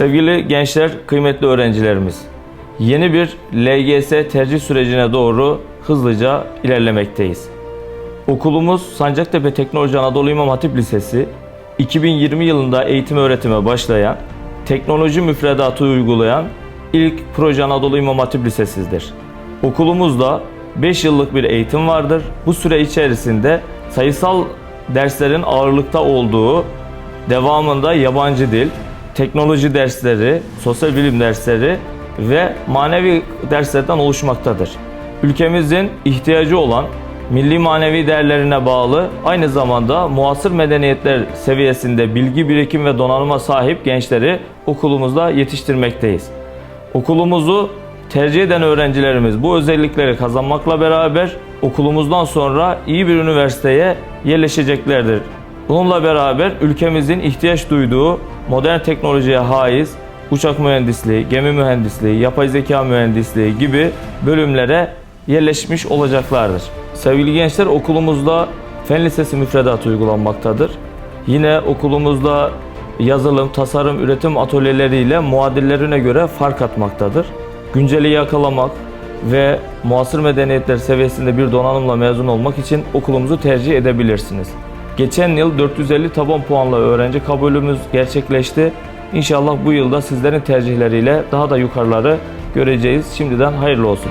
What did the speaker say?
Sevgili gençler, kıymetli öğrencilerimiz, yeni bir LGS tercih sürecine doğru hızlıca ilerlemekteyiz. Okulumuz Sancaktepe Teknoloji Anadolu İmam Hatip Lisesi, 2020 yılında eğitim öğretime başlayan, teknoloji müfredatı uygulayan ilk proje Anadolu İmam Hatip Lisesi'dir. Okulumuzda 5 yıllık bir eğitim vardır. Bu süre içerisinde sayısal derslerin ağırlıkta olduğu, devamında yabancı dil, teknoloji dersleri, sosyal bilim dersleri ve manevi derslerden oluşmaktadır. Ülkemizin ihtiyacı olan milli manevi değerlerine bağlı aynı zamanda muasır medeniyetler seviyesinde bilgi birikim ve donanıma sahip gençleri okulumuzda yetiştirmekteyiz. Okulumuzu tercih eden öğrencilerimiz bu özellikleri kazanmakla beraber okulumuzdan sonra iyi bir üniversiteye yerleşeceklerdir. Bununla beraber ülkemizin ihtiyaç duyduğu modern teknolojiye haiz uçak mühendisliği, gemi mühendisliği, yapay zeka mühendisliği gibi bölümlere yerleşmiş olacaklardır. Sevgili gençler okulumuzda fen lisesi müfredatı uygulanmaktadır. Yine okulumuzda yazılım, tasarım, üretim atölyeleriyle muadillerine göre fark atmaktadır. Günceli yakalamak ve muasır medeniyetler seviyesinde bir donanımla mezun olmak için okulumuzu tercih edebilirsiniz. Geçen yıl 450 taban puanla öğrenci kabulümüz gerçekleşti. İnşallah bu yılda sizlerin tercihleriyle daha da yukarıları göreceğiz. Şimdiden hayırlı olsun.